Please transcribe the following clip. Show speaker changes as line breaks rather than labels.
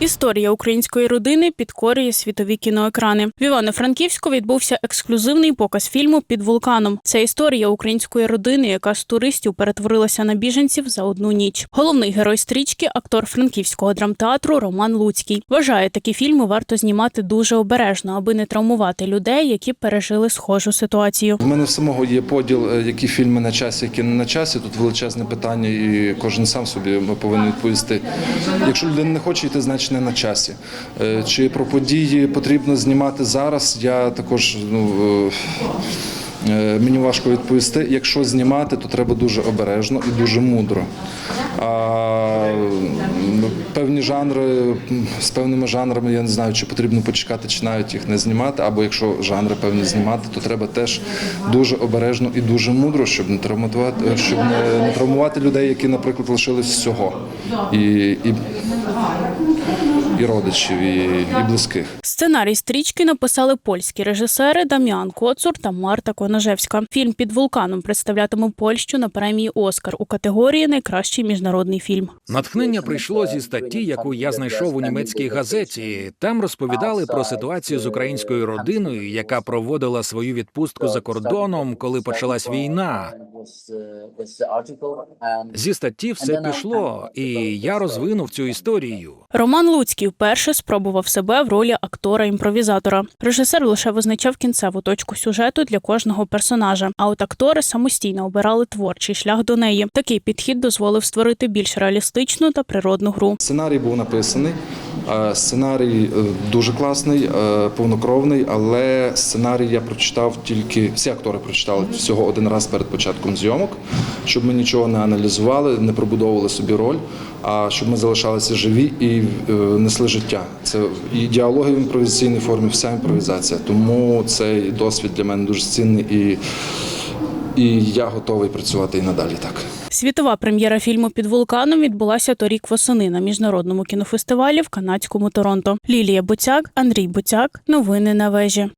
Історія української родини підкорює світові кіноекрани. В Івано-Франківську відбувся ексклюзивний показ фільму Під вулканом. Це історія української родини, яка з туристів перетворилася на біженців за одну ніч. Головний герой стрічки актор франківського драмтеатру Роман Луцький. Вважає, такі фільми варто знімати дуже обережно, аби не травмувати людей, які пережили схожу ситуацію.
У мене в самого є поділ, е, які фільми на часі, які не на часі. Тут величезне питання, і кожен сам собі повинен відповісти. Якщо людина не хоче йти, значить не на часі. Е, Чи про події потрібно знімати зараз? Я також ну. е, е, Мені важко відповісти. Якщо знімати, то треба дуже обережно і дуже мудро. А певні жанри з певними жанрами я не знаю, чи потрібно почекати, чи навіть їх не знімати. Або якщо жанри певні знімати, то треба теж дуже обережно і дуже мудро, щоб не травмувати, щоб не, не травмувати людей, які, наприклад, лишились всього і, і, і родичів, і, і близьких.
Сценарій стрічки написали польські режисери Дам'ян Коцур та Марта Конажевська. Фільм під вулканом представлятиме Польщу на премії Оскар у категорії Найкращий міжнародний фільм.
Натхнення прийшло зі статті, яку я знайшов у німецькій газеті. Там розповідали про ситуацію з українською родиною, яка проводила свою відпустку за кордоном, коли почалась війна. Зі статті все пішло, і я розвинув цю історію.
Роман Луцький вперше спробував себе в ролі актора-імпровізатора. Режисер лише визначав кінцеву точку сюжету для кожного персонажа. А от актори самостійно обирали творчий шлях до неї. Такий підхід дозволив створити більш реалістичну та природну гру.
Сценарій був написаний. Е, Сценарій е, дуже класний, е, повнокровний, але сценарій я прочитав тільки всі актори прочитали всього один раз перед початком зйомок, щоб ми нічого не аналізували, не пробудовували собі роль, а щоб ми залишалися живі і несли життя. Це і діалоги в імпровізаційній формі, вся імпровізація. Тому цей досвід для мене дуже цінний і, і я готовий працювати і надалі так.
Світова прем'єра фільму під вулканом відбулася торік восени на міжнародному кінофестивалі в канадському Торонто. Лілія Буцяк, Андрій Буцяк. Новини на вежі.